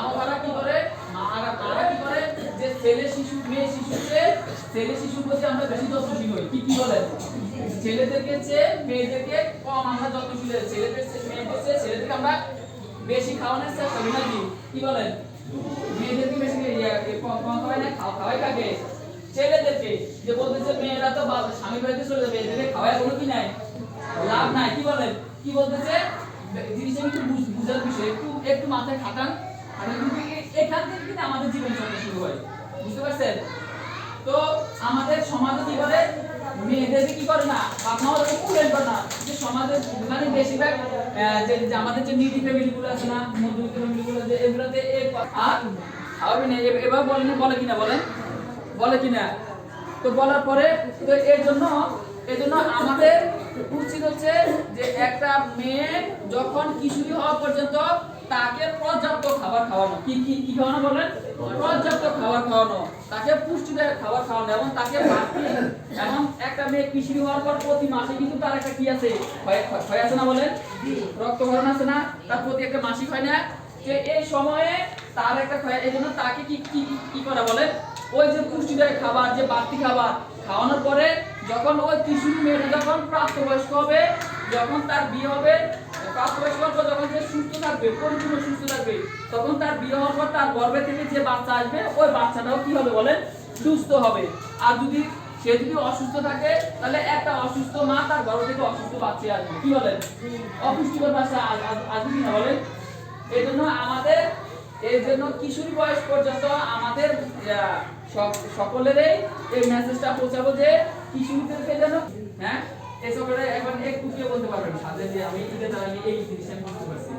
মা কি করে? মারা মারা কি করে? যে ছেলে শিশু, মেয়ে শিশুকে ছেলে শিশুর প্রতি আমরা বেশি যত্নশীল হই কি কি বলেন ছেলেদেরকে চেয়ে মেয়েদেরকে কম আমরা যত্নশীল হই ছেলেদের মেয়েদের চেয়ে ছেলেদেরকে আমরা বেশি খাওয়ানোর চেষ্টা করি নাকি? কি বলেন মেয়েদেরকে বেশি কম কম খাওয়াই না, খাওয়া খাওয়াই কাকে? ছেলেদেরকে যে বলতেছে মেয়েরা তো স্বামী বাড়িতে চলে যাবে এদেরকে খাওয়ায় কোনো কি নাই? লাভ নাই। কি বলেন কি বলতেছে জিনিসটা বুঝ- বুঝার বিষয়। একটু একটু মাথায় খাটান। কিন্তু এখান থেকে কিন্তু আমাদের জীবন চক্র শুরু হয়। বুঝতে পারছেন? তো আমাদের সমাজে কি করে? মেয়েদেরকে কি করে না আপনারা ওরকম কুলেন করে না। যে সমাজে মানে বেশিরভাগ যে আমাদের যে নিডি ফ্যামিলি গুলো আছে না মধ্যবিত্ত ফ্যামিলি গুলো যে এগুলোতে আর হবে না এবার বলেন, বলে কিনা, বলেন। বলে কিনা? তো বলার পরে তো এর জন্য এর জন্য আমাদের উচিত হচ্ছে যে একটা মেয়ে যখন কিশোরী হওয়া পর্যন্ত তাকে পর্যাপ্ত খাবার খাওয়ানো। কি কি কি খাওয়ানো বলেন পর্যাপ্ত খাবার খাওয়ানো। তাকে পুষ্টিদায়ক খাবার খাওয়ানো এবং তাকে বাড়তি এবং একটা মেয়ে কিশোরী হওয়ার পর প্রতি মাসে কিন্তু তার একটা কি আছে? হয় আছে না বলেন রক্তক্ষরণ আছে না? তার প্রতি একটা মাসিক হয় না? যে এই সময়ে তার একটা ক্ষয়, এই জন্য তাকে কি কি, কি- করা বলে? ওই যে পুষ্টিদায়ক খাবার, যে বাড়তি খাবার খাওয়ানোর পরে যখন ওই কিশোরী মেয়েটা যখন প্রাপ্তবয়স্ক হবে, যখন তার বিয়ে হবে প্রাপ্তবয়স্ক হওয়ার পর যখন সুস্থ থাকবে, পরিপূর্ণ সুস্থ থাকবে, তখন তার বিয়ে হওয়ার পর তার গর্ভে থেকে যে বাচ্চা আসবে, ওই বাচ্চাটাও কি হবে বলেন? সুস্থ হবে। আর যদি সে যদি অসুস্থ থাকে, তাহলে একটা অসুস্থ মা তার গর্ভ থেকে অসুস্থ বাচ্চা আসবে। কি বলেন? অপুষ্টিকর বাচ্চা আস- আস- আসবে কি না বলেন? এই জন্য আমাদের এই জন্য কিশোরী বয়স পর্যন্ত আমাদের সকলেরই এই মেসেজটা পৌঁছাবো যে, কিশোরীদেরকে যেন হ্যাঁ এই সকলে এখন একটু কে বলতে পারবেন সাথে যে আমি ঈদে দাঁড়িয়ে এই জিনিসটা করতে পারছি।